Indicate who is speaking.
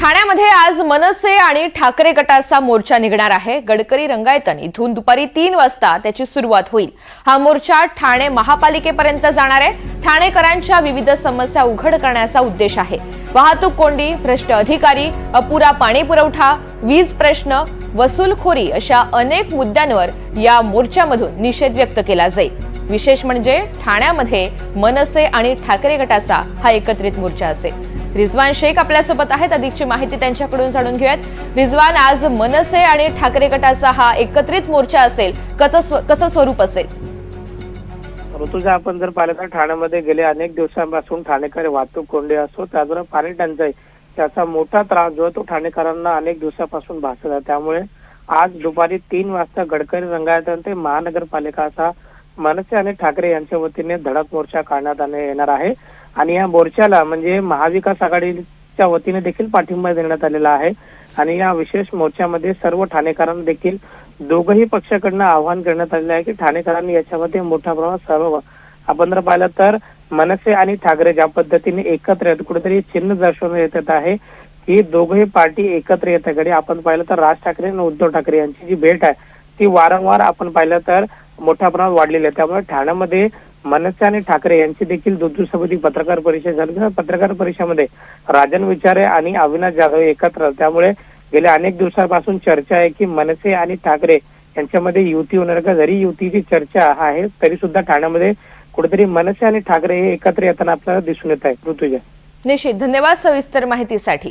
Speaker 1: ठाण्यामध्ये आज मनसे आणि ठाकरे गटाचा मोर्चा निघणार आहे. गडकरी रंगायतन इथून दुपारी तीन वाजता त्याची सुरुवात होईल. हा मोर्चा ठाणे महापालिकेपर्यंत जाणार आहे. ठाणेकरांच्या विविध समस्या उघड करण्याचा उद्देश आहे. वाहतूक कोंडी भ्रष्ट अधिकारी अपुरा पाणी पुरवठा वीज प्रश्न वसूलखोरी अशा अनेक मुद्द्यांवर या मोर्चामधून निषेध व्यक्त केला जाईल. विशेष म्हणजे ठाण्यामध्ये मनसे आणि ठाकरे गटाचा हा एकत्रित मोर्चा असेल. रिझवान शेख आपल्यासोबत आहेत. अधिकची माहिती त्यांच्याकडून जाणून घेऊयात. रिझवान आज मनसे आणि ठाकरे गटाचा हा एकत्रित मोर्चा असेल. कसं कसं स्वरूप असेल?
Speaker 2: ऋतुजा आपण जर पाहिलं तर ठाण्यामध्ये गेले अनेक दिवसांपासून ठाणेकर वाहतूक कोंडी असो त्याचबरोबर पाणी टंचाई त्याचा मोठा त्रास जो तो ठाणेकरांना अनेक दिवसापासून भासत आहे. त्यामुळे आज दुपारी तीन वाजता गडकरी रंगायतन ते महानगरपालिकाचा असा मनसे आणि ठाकरे यांच्या वतीने धडक मोर्चा काढण्यात येणार आहे. आणि या मोर्चाला म्हणजे महाविकास आघाडीच्या वतीने देखील पाठिंबा देण्यात आलेला आहे. आणि या विशेष मोर्चामध्ये सर्व ठाणेकरांना देखील दोघही पक्षाकडनं आव्हान करण्यात आलेलं आहे की ठाणेकरांनी याच्यामध्ये मोठ्या प्रमाणात सर्व आपण जर पाहिलं तर मनसे आणि ठाकरे ज्या पद्धतीने एकत्र येत कुठेतरी चिन्ह दर्शवण्यात येत आहे की दोघही पार्टी एकत्र येत आहे. आपण पाहिलं तर राज ठाकरे आणि उद्धव ठाकरे यांची जी भेट आहे ती वारंवार आपण पाहिलं तर मोठ्या प्रमाणात वाढलेले आहे त्यामुळे ठाण्यामध्ये मनसे आणि ठाकरे यांची देखील दोन पत्रकार परिषद झाली. पत्रकार परिषदेमध्ये राजन विचारे आणि अविनाश जाधव एकत्र त्यामुळे गेल्या अनेक दिवसांपासून चर्चा आहे की मनसे आणि ठाकरे यांच्यामध्ये युती होणार का? जरी युतीची चर्चा आहे तरी सुद्धा ठाण्यामध्ये कुठेतरी मनसे आणि ठाकरे हे एकत्र येताना आपल्याला दिसून येत आहे. ऋतुजा.
Speaker 1: निश्चित. धन्यवाद सविस्तर माहितीसाठी.